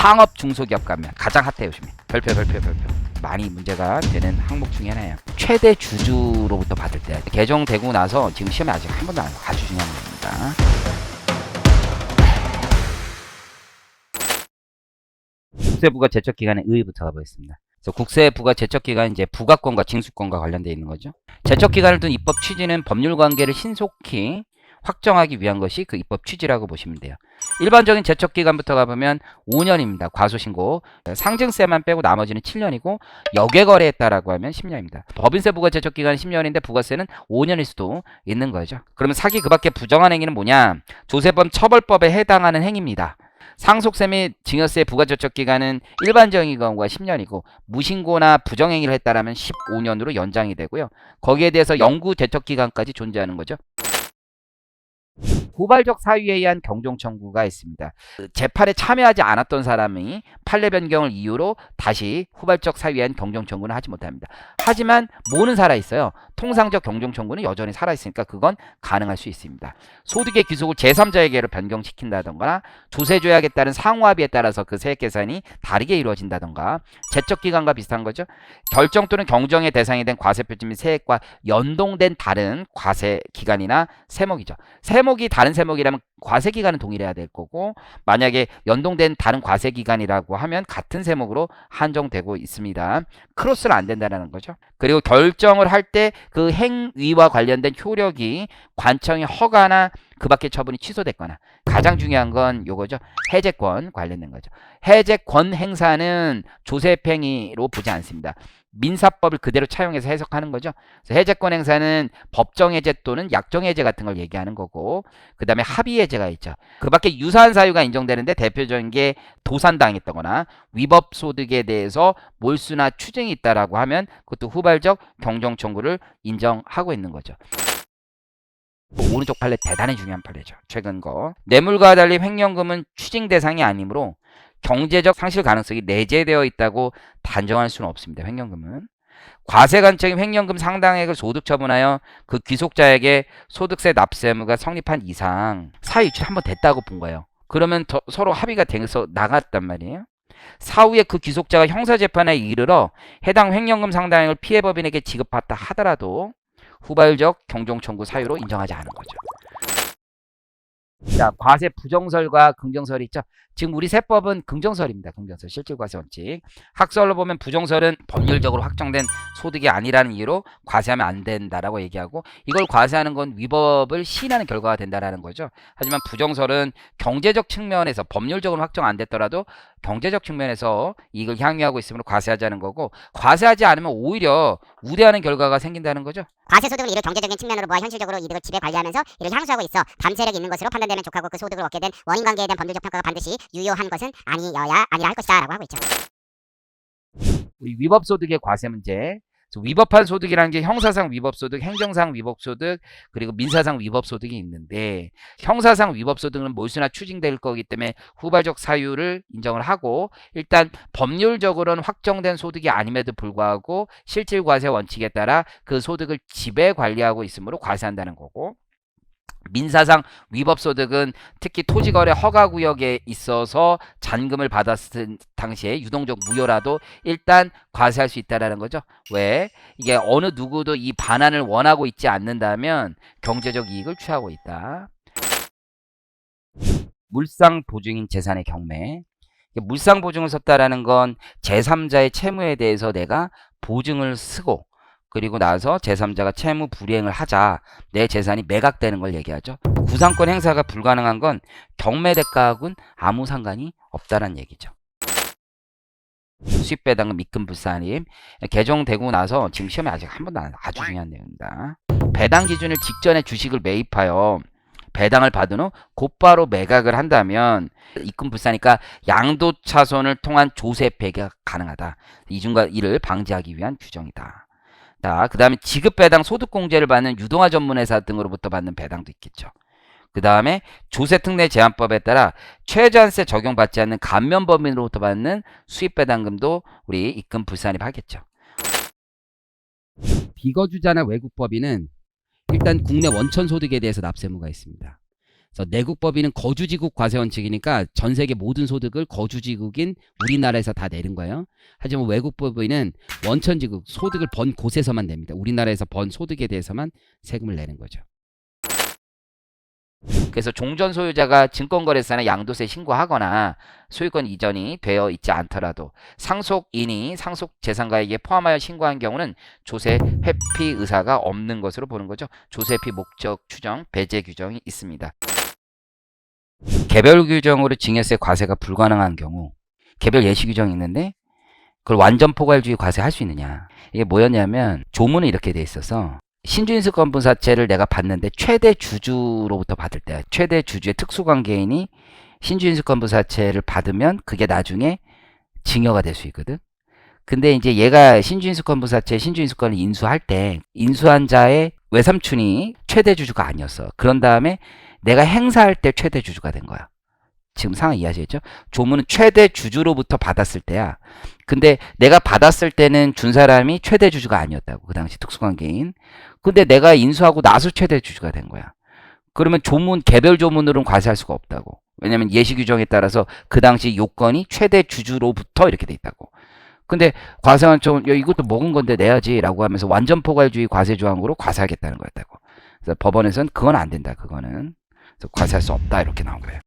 상업 중소기업 가면 가장 핫해요 요즘에 별표 별표 별표 많이 문제가 되는 항목 중에 하나예요 최대 주주로부터 받을 때 개정되고 나서 지금 시험에 아직 한 번도 안 아주 중요한 겁니다 국세부가 제척 기간의 의의부터 가보겠습니다. 국세부가 제척 기간 이제 부가권과 징수권과 관련되어 있는 거죠. 제척 기간을 둔 입법 취지는 법률 관계를 신속히 확정하기 위한 것이 그 입법 취지라고 보시면 돼요. 일반적인 제척 기간부터 가보면 5년입니다. 과소신고 상증세만 빼고 나머지는 7년이고 역외거래했다라고 하면 10년입니다. 법인세 부가 제척 기간은 10년인데 부가세는 5년일 수도 있는 거죠. 그러면 사기 그밖에 부정한 행위는 뭐냐? 조세법 처벌법에 해당하는 행위입니다. 상속세 및 증여세 부가저촉 기간은 일반적인 경우가 10년이고 무신고나 부정행위를 했다라면 15년으로 연장이 되고요. 거기에 대해서 영구 제척 기간까지 존재하는 거죠. 후발적 사유에 의한 경종 청구가 있습니다. 그 재판에 참여하지 않았던 사람이 판례 변경을 이유로 다시 후발적 사유에 의한 경종 청구는 하지 못합니다. 하지만 모는 살아 있어요. 통상적 경종 청구는 여전히 살아 있으니까 그건 가능할 수 있습니다. 소득의 귀속을 제3자에게로 변경시킨다던가 조세 조약에 따른 상호합의에 따라서 그 세액 계산이 다르게 이루어진다던가 제적 기간과 비슷한 거죠. 결정 또는 경정의 대상이 된 과세 표지 및 세액과 연동된 다른 과세 기간이나 세목이죠. 세목 이 다른 세목이라면 과세 기간은 동일해야 될 거고 만약에 연동된 다른 과세 기간이라고 하면 같은 세목으로 한정되고 있습니다. 크로스는 안 된다는 거죠. 그리고 결정을 할 때 그 행위와 관련된 효력이 관청의 허가나 그 밖의 처분이 취소됐거나 가장 중요한 건 요거죠. 해제권 관련된 거죠. 해제권 행사는 조세팽이로 보지 않습니다. 민사법을 그대로 차용해서 해석하는 거죠. 그래서 해제권 행사는 법정 해제 또는 약정 해제 같은 걸 얘기하는 거고 그 다음에 합의 해제가 있죠. 그 밖에 유사한 사유가 인정되는데 대표적인 게 도산당했다거나 위법 소득에 대해서 몰수나 추징이 있다라고 하면 그것도 후발적 경정 청구를 인정하고 있는 거죠. 오른쪽 판례 대단히 중요한 판례죠. 최근 거. 뇌물과 달리 횡령금은 추징 대상이 아니므로 경제적 상실 가능성이 내재되어 있다고 단정할 수는 없습니다. 횡령금은. 과세 관청이 횡령금 상당액을 소득 처분하여 그 귀속자에게 소득세 납세 의무가 성립한 이상 사유 유출 한번 됐다고 본 거예요. 그러면 더- 서로 합의가 돼서 나갔단 말이에요. 사후에 그 귀속자가 형사재판에 이르러 해당 횡령금 상당액을 피해법인에게 지급받다 하더라도 후발적 경종 청구 사유로 인정하지 않은 거죠. 자, 과세 부정설과 긍정설이 있죠. 지금 우리 세법은 긍정설입니다. 긍정설, 실질과세 원칙. 학설로 보면 부정설은 법률적으로 확정된 소득이 아니라는 이유로 과세하면 안 된다라고 얘기하고 이걸 과세하는 건 위법을 시인하는 결과가 된다라는 거죠. 하지만 부정설은 경제적 측면에서 법률적으로 확정 안 됐더라도 경제적 측면에서 이걸 향유하고 있으므로 과세하자는 거고 과세하지 않으면 오히려 우대하는 결과가 생긴다는 거죠. 과세 소득은 이를 경제적인 측면으로 보아 현실적으로 이득을 지배 관리하면서 이를 향수하고 있어 담세력이 있는 것으로 판단되면 족하고 그 소득을 얻게 된 원인 관계에 대한 법률적 평가가 반드시 유효한 것은 아니어야 아니라 할 것이다 라고 하고 있죠. 우리 위법 소득의 과세 문제. 위법한 소득이라는 게 형사상 위법 소득, 행정상 위법 소득, 그리고 민사상 위법 소득이 있는데 형사상 위법 소득은 몰수나 추징될 거기 때문에 후발적 사유를 인정을 하고 일단 법률적으로는 확정된 소득이 아님에도 불구하고 실질 과세 원칙에 따라 그 소득을 지배 관리하고 있으므로 과세한다는 거고 민사상 위법 소득은 특히 토지거래 허가 구역에 있어서 잔금을 받았을 당시에 유동적 무효라도 일단 과세할 수 있다라는 거죠. 왜? 이게 어느 누구도 이 반환을 원하고 있지 않는다면 경제적 이익을 취하고 있다. 물상 보증인 재산의 경매. 물상 보증을 썼다라는 건 제3자의 채무에 대해서 내가 보증을 쓰고 그리고 나서 제3자가 채무 불이행을 하자 내 재산이 매각되는 걸 얘기하죠. 구상권 행사가 불가능한 건 경매 대가하고는 아무 상관이 없다는 얘기죠. 수입 배당금 입금 불사님 개정되고 나서 지금 시험에 아직 한 번도 안 아주 중요한 내용입니다. 배당 기준을 직전에 주식을 매입하여 배당을 받은 후 곧바로 매각을 한다면 입금 불사니까 양도 차손을 통한 조세 폐기가 가능하다. 이중과 이를 방지하기 위한 규정이다. 자, 그 다음에 지급 배당 소득 공제를 받는 유동화 전문회사 등으로부터 받는 배당도 있겠죠. 그 다음에 조세특례 제한법에 따라 최저한세 적용받지 않는 감면법인으로부터 받는 수입 배당금도 우리 입금 불산입하겠죠. 비거주자나 외국법인은 일단 국내 원천 소득에 대해서 납세무가 있습니다. 내국법인은 거주지국 과세 원칙이니까 전 세계 모든 소득을 거주지국인 우리나라에서 다 내는 거예요. 하지만 외국법인은 원천지국 소득을 번 곳에서만 냅니다. 우리나라에서 번 소득에 대해서만 세금을 내는 거죠. 그래서 종전 소유자가 증권거래소나 양도세 신고하거나 소유권 이전이 되어 있지 않더라도 상속인이 상속 재산가액에 포함하여 신고한 경우는 조세 회피 의사가 없는 것으로 보는 거죠. 조세 회피 목적 추정, 배제 규정이 있습니다. 개별 규정으로 증여세 과세가 불가능한 경우 개별 예시 규정이 있는데 그걸 완전 포괄주의 과세할 수 있느냐. 이게 뭐였냐면 조문은 이렇게 돼 있어서 신주인수 건분사채를 내가 받는데 최대 주주로부터 받을 때 최대 주주의 특수관계인이 신주인수 건분사채를 받으면 그게 나중에 증여가 될 수 있거든. 근데 이제 얘가 신주인수 건분사채 신주인수권을 인수할 때 인수한 자의 외삼촌이 최대 주주가 아니었어. 그런 다음에 내가 행사할 때 최대 주주가 된 거야. 지금 상황 이해하시겠죠? 조문은 최대 주주로부터 받았을 때야. 근데 내가 받았을 때는 준 사람이 최대 주주가 아니었다고. 그 당시 특수관계인. 근데 내가 인수하고 나서 최대 주주가 된 거야. 그러면 조문, 개별 조문으로는 과세할 수가 없다고. 왜냐면 예시 규정에 따라서 그 당시 요건이 최대 주주로부터 이렇게 돼 있다고. 근데 과세원청은 야, 이것도 먹은 건데 내야지라고 하면서 완전 포괄주의 과세 조항으로 과세하겠다는 거였다고. 그래서 법원에서는 그건 안 된다. 그거는. 과세할 수 없다. 이렇게 나온 거예요.